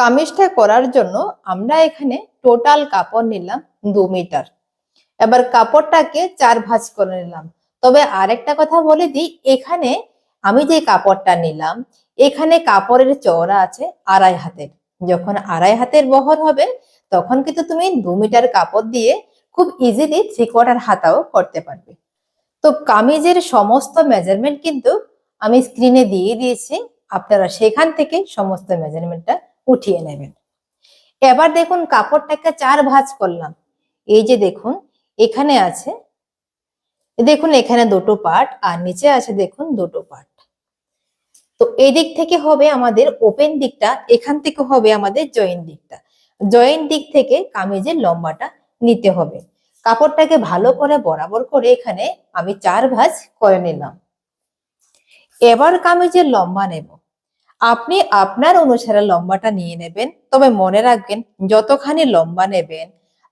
কামিজটা করার জন্য আমরা এখানে টোটাল কাপড় নিলাম দু মিটার। এবার কাপড়টাকে চার ভাঁজ করে নিলাম। তবে আরেকটা কথা বলে দিই, এখানে আমি যে কাপড়টা নিলাম, এখানে কাপড়ের চওড়া আছে আড়াই হাতের। যখন আড়াই হাতের বহর হবে, তখন কিন্তু তুমি দু মিটার কাপড় দিয়ে খুব ইজিলি থ্রি কোয়ার্টার হাতাও করতে পারবে। তো কামিজের সমস্ত মেজারমেন্ট কিন্তু আমি স্ক্রিনে দিয়ে দিয়েছি, আপনারা সেখান থেকে সমস্ত মেজারমেন্টটা উঠিয়ে নেবেন। এবার দেখুন কাপড়টাকে চার ভাঁজ করলাম। এই যে দেখুন, এখানে আছে, দেখুন এখানে দুটো পার্ট আর নিচে আছে দেখুন দুটো পার্ট তো এই দিক থেকে হবে আমাদের ওপেন দিকটা, এখান থেকে হবে আমাদের জয়েন্ট দিকটা। জয়েন্ট দিক থেকে কামিজের লম্বাটা নিতে হবে। কাপড়টাকে ভালো করে বরাবর করে এখানে আমি চার ভাঁজ করে নিলাম। এবার কামিজের লম্বা নেব। আপনি আপনার অনুসারে লম্বাটা নিয়ে নেবেন, তবে মনে রাখবেন যতখানি লম্বা নেবেন,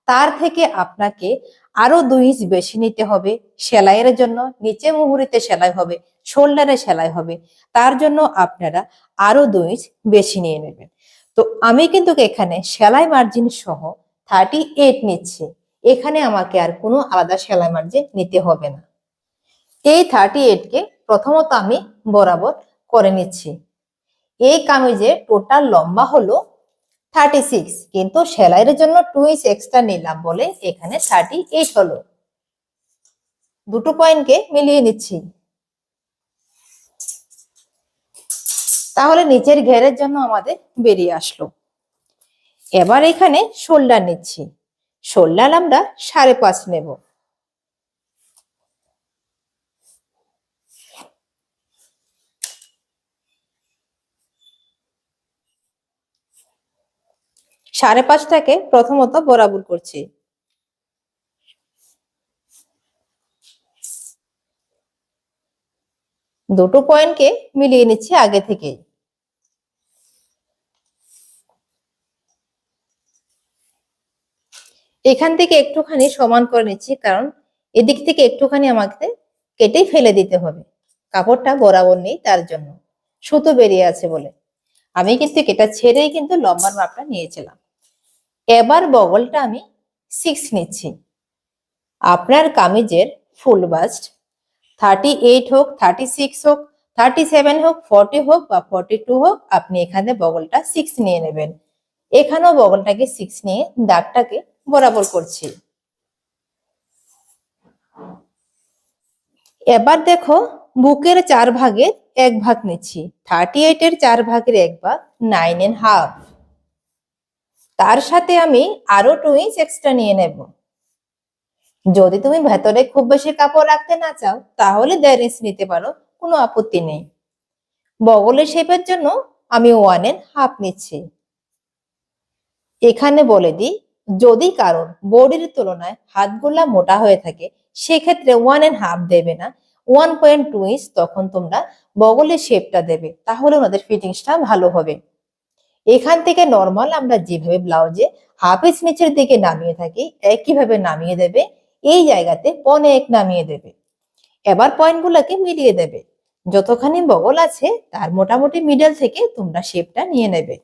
তার থেকে আপনাকে আরও দুই ইঞ্চ বেশি নিতে হবে। সেলাইয়ের জন্য নিচে মুহুরিতে সেলাই হবে, শোল্ডারে সেলাই হবে। তার জন্য আপনারা আরও দুই ইঞ্চ বেশি নিয়ে নেবেন। তো আমি কিন্তু এখানে সেলাই মার্জিন সহ থার্টি এইট নিচ্ছি। এখানে আমাকে আর কোনো আলাদা সেলাই মার্জিন নিতে হবে না। এই থার্টি কে প্রথমত আমি বরাবর করে নিচ্ছি। এই কামিজের টোটাল লম্বা হলো থার্টি সিক্স কিন্তু সেলাইয়ের জন্য টু ইঞ্চ এক্সট্রা নিলাম বলে এখানে থার্টি এইট হলো। দুটো পয়েন্টকে মিলিয়ে নিচ্ছি। তাহলে নিচের ঘেরের জন্য আমাদের বেরিয়ে আসলো। এবার এখানে শোল্ডার নিচ্ছি। শোল্ডার আমরা সাড়ে পাঁচ নেব। সাড়ে পাঁচটাকে প্রথমত বরাবর করছি। দুটো পয়েন্টকে মিলিয়ে নিচ্ছি আগে থেকে এখান থেকে একটুখানি সমান করে নিচ্ছি, কারণ এদিক থেকে একটুখানি আমাকে কেটে ফেলে দিতে হবে। কাপড়টা বরাবর নেই তার জন্য। সুতো বেরিয়ে আছে বলে। আমি কিন্তু এটা ছেড়েই কিন্তু লম্বার মাপটা নিয়েছিলাম। এবার বগলটা আমি সিক্স নিচ্ছি। আপনার কামিজের ফুল বাস্ট থার্টি এইট হোক থার্টি সিক্স হোক থার্টি সেভেন হোক ফর্টি হোক বা ফর্টি টু হোক, আপনি এখানে বগলটা সিক্স নিয়ে নেবেন। এখানেও বগলটাকে সিক্স নিয়ে দাগটাকে বরাবর করছি। এবার দেখো বুকের চার ভাগের এক ভাগ নিচ্ছি। থার্টি এইট এর চার ভাগের এক ভাগ নাইন এন্ড হাফ তার সাথে আমি আরও টু ইঞ্চ এক্সট্রা নিয়ে নেব। যদি তুমি ভেতরে খুব বেশি কাপড় রাখতে না চাও, তাহলে দেড় ইঞ্চ নিতে পারো, কোনো আপত্তি নেই। বগলের শেপের জন্য আমি ওয়ান এন্ড হাফ নিচ্ছি। এখানে বলে দিই, যদি কারণ বডির তুলনায় হাতগুলা মোটা হয়ে থাকে, সেক্ষেত্রে ওয়ান এন্ড হাফ দেবে না। ওয়ান পয়েন্ট টু ইঞ্চ তখন তোমরা বগলের শেপটা দেবে, তাহলে ওনাদের ফিটিংসটা ভালো হবে। এখান থেকে নর্মাল আমরা যেভাবে ব্লাউজে হাফ ইঞ্চ নিচের দিকে নামিয়ে থাকি, একইভাবে নামিয়ে দেবে। এই জায়গাতে পনে এক নামিয়ে দেবে। এবার পয়েন্টগুলোকে মিলিয়ে দেবে। যতখানি বগল আছে, তার মোটামুটি মিডল থেকে তোমরা শেপটা নিয়ে নেবে।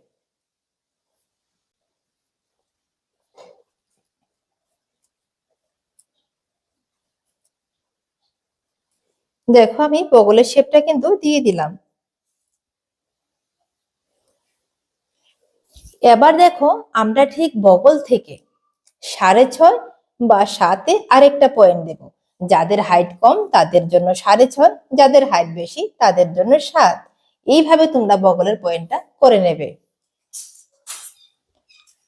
দেখো আমি বগলের শেপটা কিন্তু দিয়ে দিলাম। এবার দেখো আমরা ঠিক বগল থেকে সাড়ে ছয় বা সাতে আরেকটা পয়েন্ট দেব। যাদের হাইট কম, তাদের জন্য সাড়ে ছয়, যাদের হাইট বেশি, তাদের জন্য সাত। এইভাবে তোমরা বগলের পয়েন্টটা করে নেবে।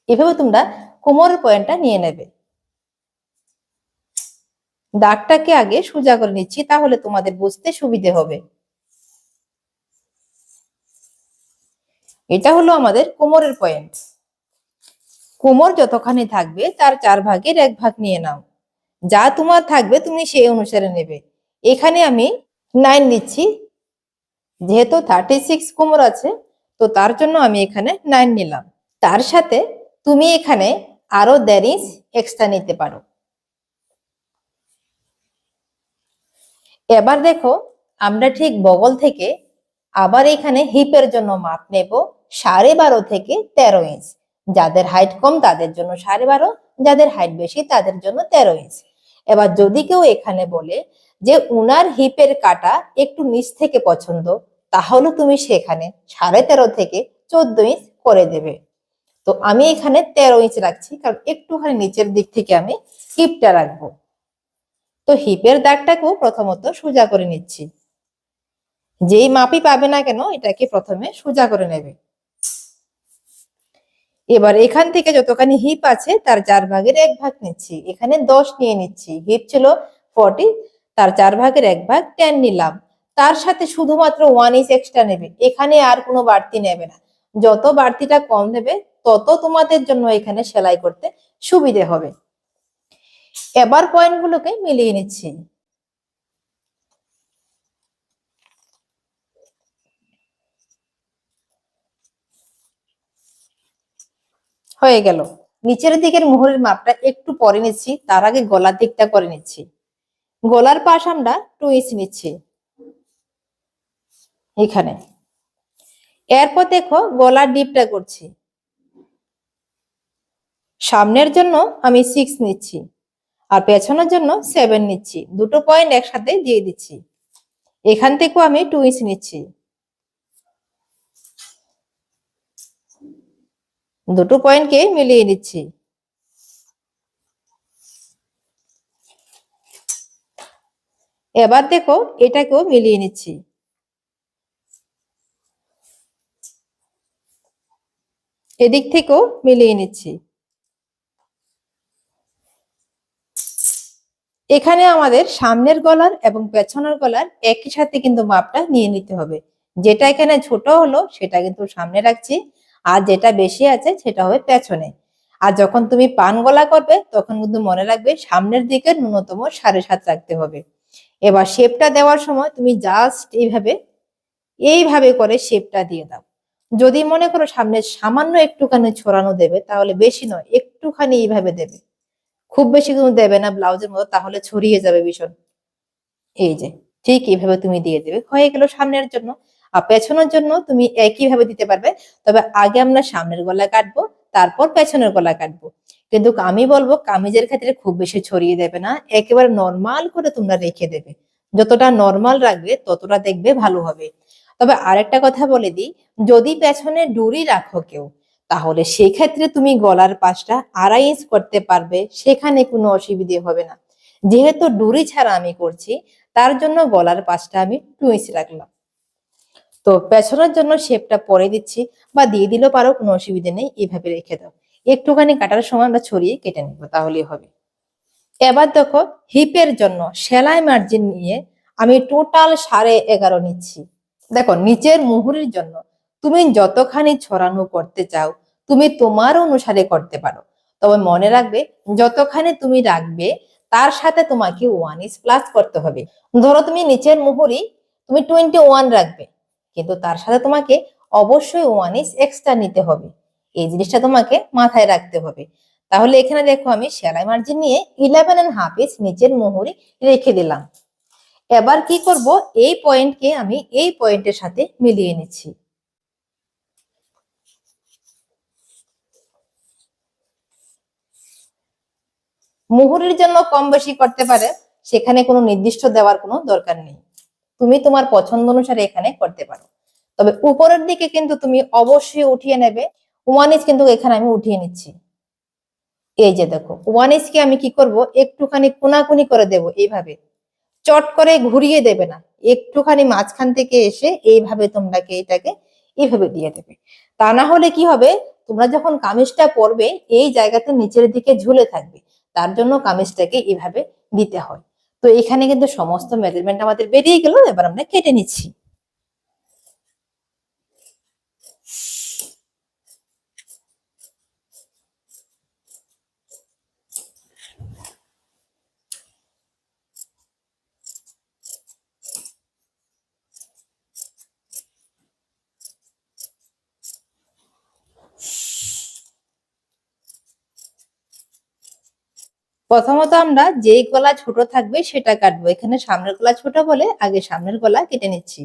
এভাবে তোমরা কোমরের পয়েন্টটা নিয়ে নেবে। দাগটাকে আগে সোজা করে নিচ্ছি, তাহলে তোমাদের বুঝতে সুবিধে হবে। এটা হলো আমাদের কোমরের পয়েন্ট কোমর যতখানি থাকবে, তার চার ভাগের এক ভাগ নিয়ে নাও। যা তোমার থাকবে, তুমি সেই অনুসারে নেবে। এখানে আমি নাইন নিচ্ছি। যেহেতু থার্টি সিক্স কোমর আছে, তো তার জন্য আমি এখানে নাইন নিলাম। তার সাথে তুমি এখানে আরও দেড় ইঞ্চ এক্সট্রা নিতে পারো। এবার দেখো, আমরা ঠিক বগল থেকে আবার এখানে হিপের জন্য মাপ নেব। সাড়ে বারো থেকে তেরো ইঞ্চ যাদের হাইট কম, তাদের জন্য সাড়ে বারো, যাদের হাইট বেশি, তাদের জন্য তেরো ইঞ্চ এবার যদি কেউ এখানে বলে যে উনার হিপের কাটা একটু নিচ থেকে পছন্দ, তাহলে তুমি সেখানে সাড়ে তেরো থেকে চোদ্দ ইঞ্চ করে দেবে। তো আমি এখানে তেরো ইঞ্চ রাখছি, কারণ একটুখানি নিচের দিক থেকে আমি হিপটা রাখব। তো হিপের দাগটাকেও প্রথমত সোজা করে নিচ্ছি। যেই মাপই পাবে না কেন, এটাকে প্রথমে সোজা করে নেবে। এবার এখান থেকে যতখানি হিপ আছে, তার চার ভাগের এক ভাগ নিচ্ছি। এখানে দশ নিয়ে নিচ্ছি। হিপ ছিল ফর্টি তার চার ভাগের এক ভাগ টেন নিলাম। তার সাথে শুধুমাত্র ওয়ান ইঞ্চ এক্সট্রা নেবে। এখানে আর কোনো বাড়তি নেবে না। যত বাড়তিটা কম নেবে, তত তোমাদের জন্য এখানে সেলাই করতে সুবিধে হবে। এবার পয়েন্টগুলোকে মিলিয়ে নিচ্ছি। হয়ে গেল। নিচের দিকের মোহরের মাপটা একটু পরে নিচ্ছি, তার আগে গলার দিকটা করে নিচ্ছি। গলার পাশ আমরা টু ইঞ্চ নিচ্ছি। এখানে। এরপর দেখো গলার ডিপটা করছি। সামনের জন্য আমি সিক্স নিচ্ছি আর পেছনের জন্য সেভেন নিচ্ছি। দুটো পয়েন্ট একসাথে দিয়ে দিচ্ছি। এখান থেকেও আমি টু ইঞ্চ নিচ্ছি। দুটো পয়েন্টকে মিলিয়ে নিচ্ছি। এবার দেখো এটাকেও মিলিয়ে নিচ্ছি। এদিক থেকেও মিলিয়ে নিচ্ছি। এখানে আমাদের সামনের গলার এবং পেছনের গলার একই সাথে কিন্তু মাপটা নিয়ে নিতে হবে। যেটা এখানে ছোট হলো, সেটা কিন্তু সামনে রাখছি। আর যেটা বেশি আছে সেটা হবে পেছনে। আর যখন তুমি পান গলা করবে, তখন কিন্তু মনে রাখবে সামনের দিকে ন্যূনতম সাড়ে সাত রাখতে হবে। এবার শেপটা দেওয়ার সময় তুমি জাস্ট এইভাবে এইভাবে করে শেপটা দিয়ে দাও। যদি মনে করো সামনে সামান্য একটুখানি ছড়ানো দেবে, তাহলে বেশি নয়, একটুখানি এইভাবে দেবে। খুব বেশি কিন্তু দেবে না ব্লাউজের মতো, তাহলে ছড়িয়ে যাবে ভীষণ। এই যে, ঠিক এইভাবে তুমি দিয়ে দেবে। হয়ে গেল সামনের জন্য। আর পেছনের জন্য তুমি একই ভাবে দিতে পারবে? তবে আগে আমরা সামনের গলা কাটবো, তারপর পেছনের গলা কাটবো। কিন্তু আমি বলব, কামিজের ক্ষেত্রে খুব বেশি ছড়িয়ে দেবে না, একেবারে নর্মাল করে তোমরা রেখে দেবে। যতটা নর্মাল রাখবে, ততটা দেখবে ভালো হবে। তবে আরেকটা কথা বলে দিই, যদি পেছনে ডুরি রাখো কেউ, তাহলে সেক্ষেত্রে তুমি গলার পাশটা আড়াই ইঞ্চ করতে পারবে, সেখানে কোনো অসুবিধে হবে না। যেহেতু ডুরি ছাড়া আমি করছি, তার জন্য গলার পাশটা আমি টু ইঞ্চ রাখলাম। তো পেছনের জন্য শেপটা পরে দিচ্ছি বা দিয়ে দিলেও পারো, কোনো অসুবিধা নেই এইভাবে রেখে দাও। একটুখানি কাটার সময় আমরা ছড়িয়ে কেটে নেব, তাহলেই হবে। এবার দেখো, হিপের জন্য সেলাই মার্জিন নিয়ে আমি টোটাল সাড়ে এগারো নিচ্ছি। দেখো, নিচের মুহুরির জন্য তুমি যতখানি ছড়ানো করতে চাও, তুমি তোমার অনুসারে করতে পারো। তবে মনে রাখবে, যতখানি তুমি রাখবে, তার সাথে তোমাকে ওয়ান ইস প্লাস করতে হবে। ধরো তুমি নিচের মুহুরি, তুমি টোয়েন্টি ওয়ান রাখবে। কিন্তু তার সাথে তোমাকে অবশ্যই ওয়ান ইস এক্সট্রা নিতে হবে। এই জিনিসটা তোমাকে মাথায় রাখতে হবে। তাহলে এখানে দেখো আমি সেলাই মার্জিন নিয়ে ইলেভেন এন্ড হাফ ইঞ্চ নিচের মুহুরি রেখে দিলাম। এবার কি করব? এই পয়েন্টকে আমি এই পয়েন্টের সাথে মিলিয়ে নিচ্ছি। মুহুরির জন্য কম বেশি করতে পারে, সেখানে কোনো নির্দিষ্ট দেওয়ার কোনো দরকার নেই। তুমি তোমার পছন্দ অনুসারে এখানে করতে পারো। তবে উপরের দিকে কিন্তু তুমি অবশ্যই উঠিয়ে নেবে। ওয়ান ইঞ্চ কিন্তু এখানে আমি উঠিয়ে নিচ্ছি। এই যে দেখো ওয়ান ইঞ্চকে আমি কি করব? একটুখানি কোনাকুনি করে দেব এইভাবে। চট করে ঘুরিয়ে দেবে না। একটুখানি মাঝখান থেকে এসে এইভাবে তোমরাকে এটাকে এইভাবে দিয়ে দেবে। তা না হলে কি হবে? তোমরা যখন কামিজটা পরবে, এই জায়গাতে নিচের দিকে ঝুলে থাকবে। তার জন্য কামিজটাকে এইভাবে দিতে হয়। তো এখানে কিন্তু সমস্ত মেজারমেন্ট আমাদের বেরিয়ে গেল এবার আমরা কেটে নিচ্ছি। প্রথমত আমরা যেই গলা ছোট থাকবে সেটা কাটবো। এখানে সামনের গলা ছোট বলে আগে সামনের গলা কেটে নিচ্ছি।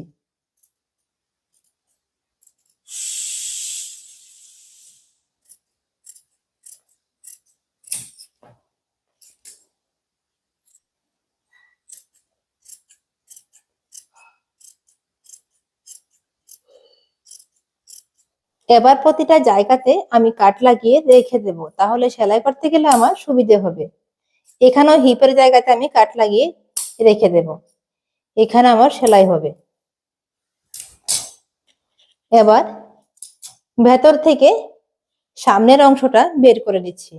এবার প্রতিটা জায়গাতে আমি কাট লাগিয়ে রেখে দেব। তাহলে সেলাই করতে গেলে আমার সুবিধে হবে। এখানেও হিপের জায়গাতে আমি কাট লাগিয়ে রেখে দেব। এখানে আমার সেলাই হবে। এবার ভেতর থেকে সামনের অংশটা বের করে নিচ্ছি।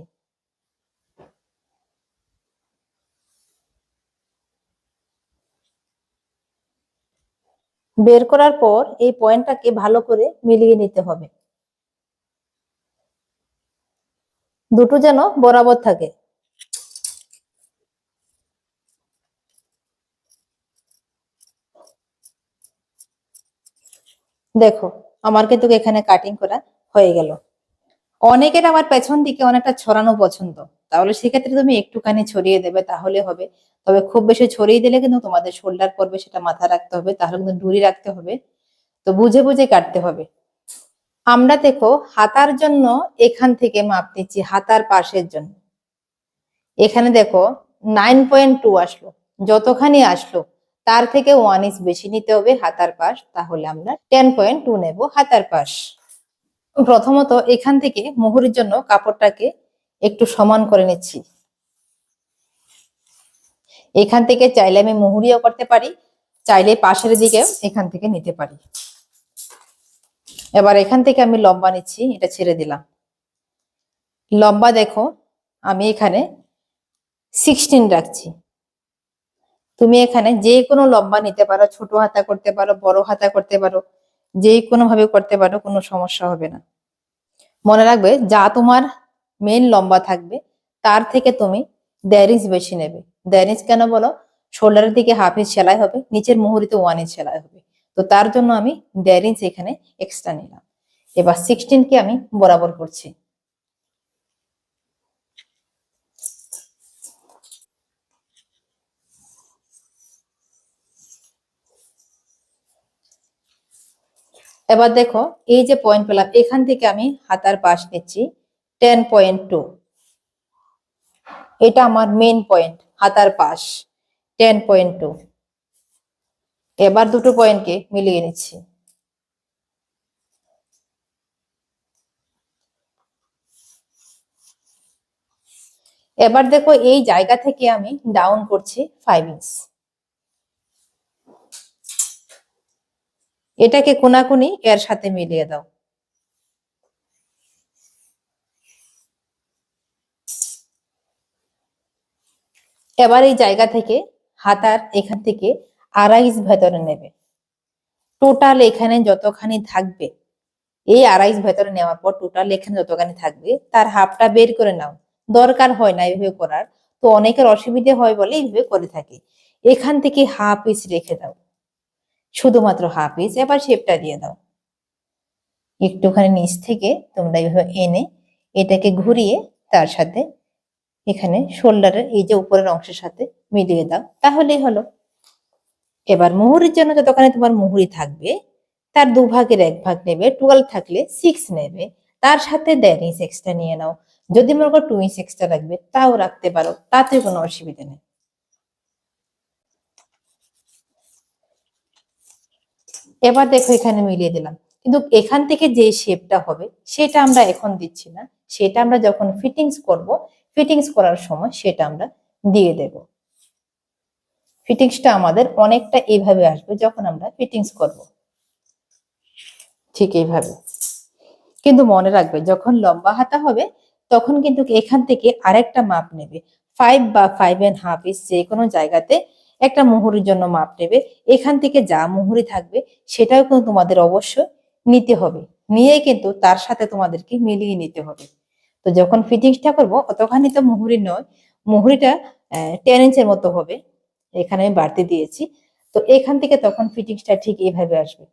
বের করার পর এই পয়েন্টটাকে ভালো করে মিলিয়ে নিতে হবে। দুটো যেন বরাবর থাকে। দেখো, আমার কিন্তু এখানে কাটিং করা হয়ে গেল। অনেকের আমার পেছন দিকে অনেকটা ছড়ানো পছন্দ। তাহলে সেক্ষেত্রে তুমি একটুখানি ছড়িয়ে দেবে, তাহলে হবে। তবে খুব বেশি ছড়িয়ে দিলে কিন্তু তোমাদের শোল্ডার পড়বে, সেটা মাথা রাখতে হবে, তাহলে কিন্তু ডুরি রাখতে হবে। তো বুঝে বুঝে কাটতে হবে। আমরা দেখো, হাতার জন্য এখান থেকে মাপ নিচ্ছি, হাতার পাশের জন্য। এখানে দেখো নাইন পয়েন্ট টু আসলো। যতখানি আসলো তার থেকে ওয়ান ইঞ্চ বেশি নিতে হবে হাতার পাশ, তাহলে আমরা টেন পয়েন্ট টু নেব হাতার পাশ। প্রথমত এখান থেকে মোহরের জন্য কাপড়টাকে একটু সমান করে নিচ্ছি। এখান থেকে চাইলে আমি মুহুরিও করতে পারি, চাইলে পাশের দিকে এখান থেকে নিতে পারি। এবার এখান থেকে আমি লম্বা নিচ্ছি, এটা ছেড়ে দিলাম। লম্বা দেখো, আমি এখানে সিক্সটিন রাখছি। তুমি এখানে যে কোনো লম্বা নিতে পারো, ছোট হাতা করতে পারো, বড় হাতা করতে পারো, যে কোনো ভাবে করতে পারো, কোনো সমস্যা হবে না। মনে রাখবে, যা তোমার মেন লম্বা থাকবে, তার থেকে তুমি ইঞ্চ বেশি নেবে। ইঞ্চ কেন বলো? শোল্ডারের দিকে হাফ ইঞ্চ সেলাই হবে, নিচের মুহুরিতে ওয়ান ইঞ্চ সেলাই হবে। তো তার জন্য আমি দেড় ইঞ্চ এখানে এক্সট্রা নিলাম। এবার সিক্সটিন কে আমি বরাবর করছি। এবার দেখো, এই যে পয়েন্ট পেলাম, এখান থেকে আমি হাতার পাশ নিচ্ছি টেন পয়েন্ট টু এটা আমার মেন পয়েন্ট হাতার পাশ টেন পয়েন্ট টু এবার দুটো পয়েন্টকে মিলিয়ে নিচ্ছি। এবার দেখো, এই জায়গা থেকে আমি ডাউন করছি ফাইভ ইঞ্চ এটাকে কোনাকুনি এর সাথে মিলিয়ে দাও। এবার এই জায়গা থেকে হাতার এখান থেকে আড়াই ইঞ্চ ভেতরে নেবে। টোটাল এখানে যতখানি থাকবে, এই আড়াইশ ভেতরে নেওয়ার পর টোটাল এখানে যতখানি থাকবে, তার হাফটা বের করে নাও। দরকার হয় না এইভাবে করার, তো অনেকের অসুবিধে হয় বলে এইভাবে করে থাকে। এখান থেকে হাফ ইঞ্চ রেখে দাও। শুধুমাত্র হাফ ইঞ্চ এবার শেপটা দিয়ে দাও। একটুখানি নিচ থেকে তোমরা এইভাবে এনে এটাকে ঘুরিয়ে তার সাথে এখানে শোল্ডারের এই যে উপরের অংশের সাথে মিলিয়ে দাও, তাহলেই হলো। এবার মুহুরির জন্য যতখানি তোমার মুহুরি থাকবে, তার দু ভাগের এক ভাগ নেবে টুয়েলভ থাকলে সিক্স নেবে। তার সাথে দেড় ইঞ্চ এক্সট্রা নিয়ে নাও। যদি মনে করো টু ইঞ্চ এক্সট্রা রাখবে, তাও রাখতে পারো, তাতে কোনো অসুবিধা নেই। এবার দেখো এখানে মিলিয়ে দিলাম। কিন্তু এখান থেকে যে শেপটা হবে, সেটা আমরা এখন দিচ্ছি না। সেটা আমরা যখন ফিটিংস করব ফিটিংস করার সময় সেটা আমরা দিয়ে দেব। ফিটিংসটা আমাদের অনেকটা এইভাবে আসবে যখন আমরা ফিটিংস করব। ঠিক এইভাবে। কিন্তু মনে রাখবে, যখন লম্বা হাতা হবে, তখন কিন্তু এখান থেকে আরেকটা মাপ নেবে। ফাইভ বা ফাইভ এন্ড হাফ ইস যে কোনো জায়গাতে একটা মুহুরির জন্য মাপ নেবে। এখান থেকে যা মুহুরি থাকবে সেটাও কিন্তু তোমাদের অবশ্যই নিতে হবে। নিয়ে কিন্তু তার সাথে তোমাদেরকে মিলিয়ে নিতে হবে। তো যখন ফিটিংসটা করব, অতখানি তো মুহুরি নয়। মুহুরিটা টেন ইঞ্চের মতো হবে। এখানে আমি বাড়তি দিয়েছি। তো এখান থেকে তখন ফিটিংসটা ঠিক এইভাবে আসবে।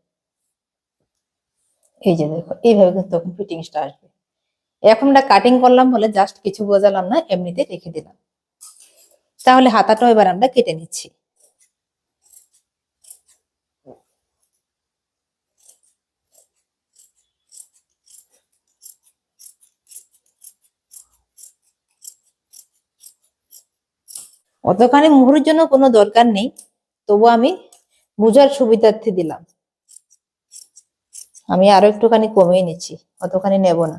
এই যে দেখো, এইভাবে কিন্তু তখন ফিটিংসটা আসবে। এখন আমরা কাটিং করলাম বলে জাস্ট কিছু বোঝালাম না, এমনিতে রেখে দিলাম। তাহলে হাতাটাও এবার আমরা কেটে নিচ্ছি। অতখানি মুহুরির জন্য কোনো দরকার নেই, তবু আমি বুঝার সুবিধার্থে দিলাম। আমি আরও একটুখানি কমিয়ে নিচ্ছি, অতখানি নেব না।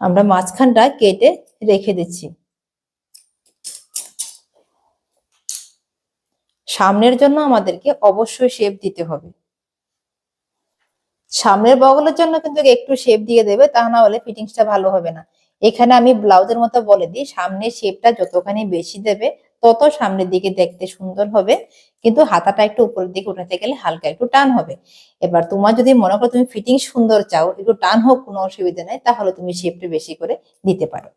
আমরা মাঝখানটা কেটে রেখে দিচ্ছি। সামনের জন্য আমাদেরকে অবশ্যই শেপ দিতে হবে। সামনের বগলের জন্য কিন্তু একটু শেপ দিয়ে দেবে, তা না হলে ফিটিংসটা ভালো হবে না। এখানে আমি ব্লাউজের মতো বলে দিই, সামনের শেপটা যতখানি বেশি দেবে তত সামনের দিকে দেখতে সুন্দর হবে, কিন্তু হাতাটা একটু উপরের দিকে উঠাতে গেলে হালকা একটু টান হবে। এবার তোমার যদি মনে করো তুমি ফিটিং সুন্দর চাও, একটু টান হোক, কোনো অসুবিধা নেই, তাহলে তুমি শেপটা বেশি করে দিতে পারো।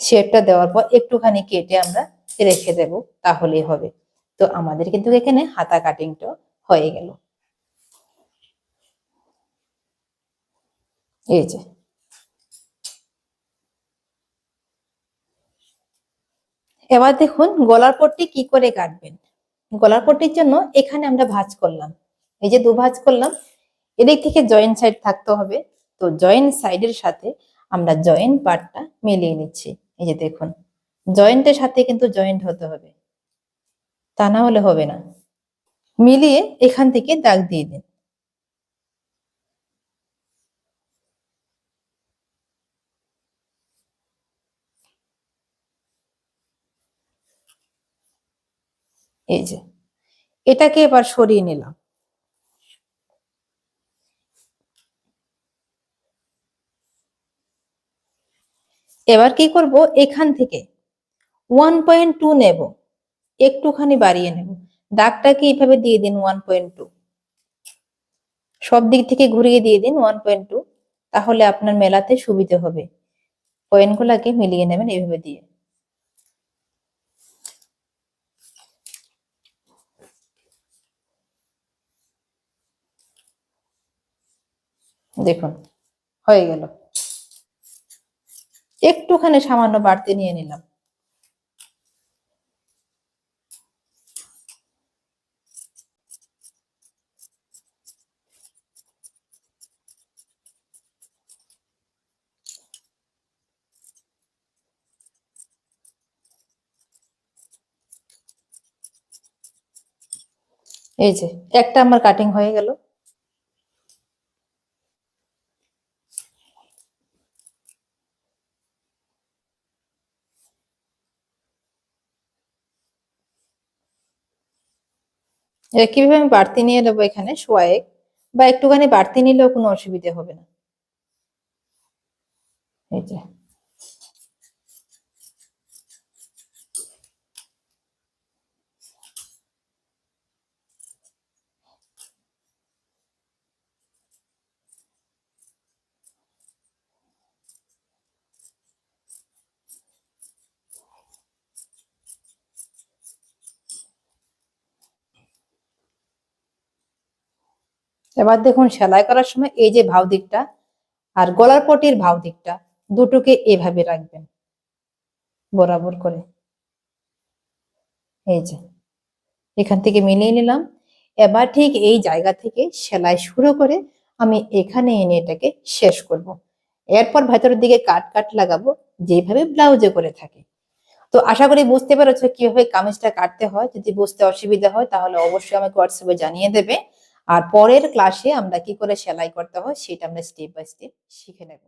শেপটা দেওয়ার পর একটুখানি কেটে আমরা রেখে দেব, তাহলেই হবে। তো আমাদের কিন্তু এখানে হাতা কাটিংটা হয়ে গেল। এই যে। এবার দেখুন গলার পট্টি কি করে কাটবেন? গলার পট্টির জন্য এখানে আমরা ভাঁজ করলাম। এই যে দু ভাঁজ করলাম, এদিক থেকে জয়েন্ট সাইড থাকতে হবে। তো জয়েন্ট সাইডের সাথে আমরা জয়েন্ট পার্টটা মিলিয়ে নিচ্ছি। এই যে দেখুন জয়েন্টের সাথে কিন্তু জয়েন্ট হতে হবে। তা না হলে হবে না। মিলিয়ে এখান থেকে দাগ দিয়ে দিন। এই যে, এটাকে এবার সরিয়ে নিলাম। এবার কি করব? এখান থেকে ওয়ান পয়েন্ট টু নেব। একটুখানি বাড়িয়ে নেব। দাগটাকে এইভাবে দিয়ে দিন ওয়ান পয়েন্ট টু সব দিক থেকে ঘুরিয়ে দিয়ে দিন ওয়ান পয়েন্ট টু তাহলে আপনার মেলাতে সুবিধে হবে। পয়েন্টগুলাকে মিলিয়ে নেবেন এইভাবে দিয়ে। দেখুন, হয়ে গেল। একটুখানি সামান্য বাড়তি নিয়ে নিলাম। এই যে, একটা আমার কাটিং হয়ে গেল। কীভাবে আমি বাড়তি নিয়ে নেব এখানে? সোয়ায়েক বা একটুখানি বাড়তি নিলেও কোনো অসুবিধা হবে না। এই যে। এবার দেখুন সেলাই করার সময় এই যে ভাও দিকটা আর গলার পটির ভাও দিকটা, দুটোকে এভাবে রাখবেন, বরাবর করে। এই যে, এখান থেকে মিলিয়ে নিলাম। এবার ঠিক এই জায়গা থেকে সেলাই শুরু করে আমি এখানে এনে এটাকে শেষ করব। এরপর ভেতরের দিকে কাট কাট লাগাবো, যেভাবে ব্লাউজে করে থাকে। তো আশা করি বুঝতে পেরেছ কীভাবে কামিজটা কাটতে হয়। যদি বুঝতে অসুবিধা হয় তাহলে অবশ্যই আমাকে হোয়াটসঅ্যাপে জানিয়ে দেবে। আর পরের ক্লাসে আমরা কি করে সেলাই করতে হয় সেটা আমরা স্টেপ বাই স্টেপ শিখে নেব।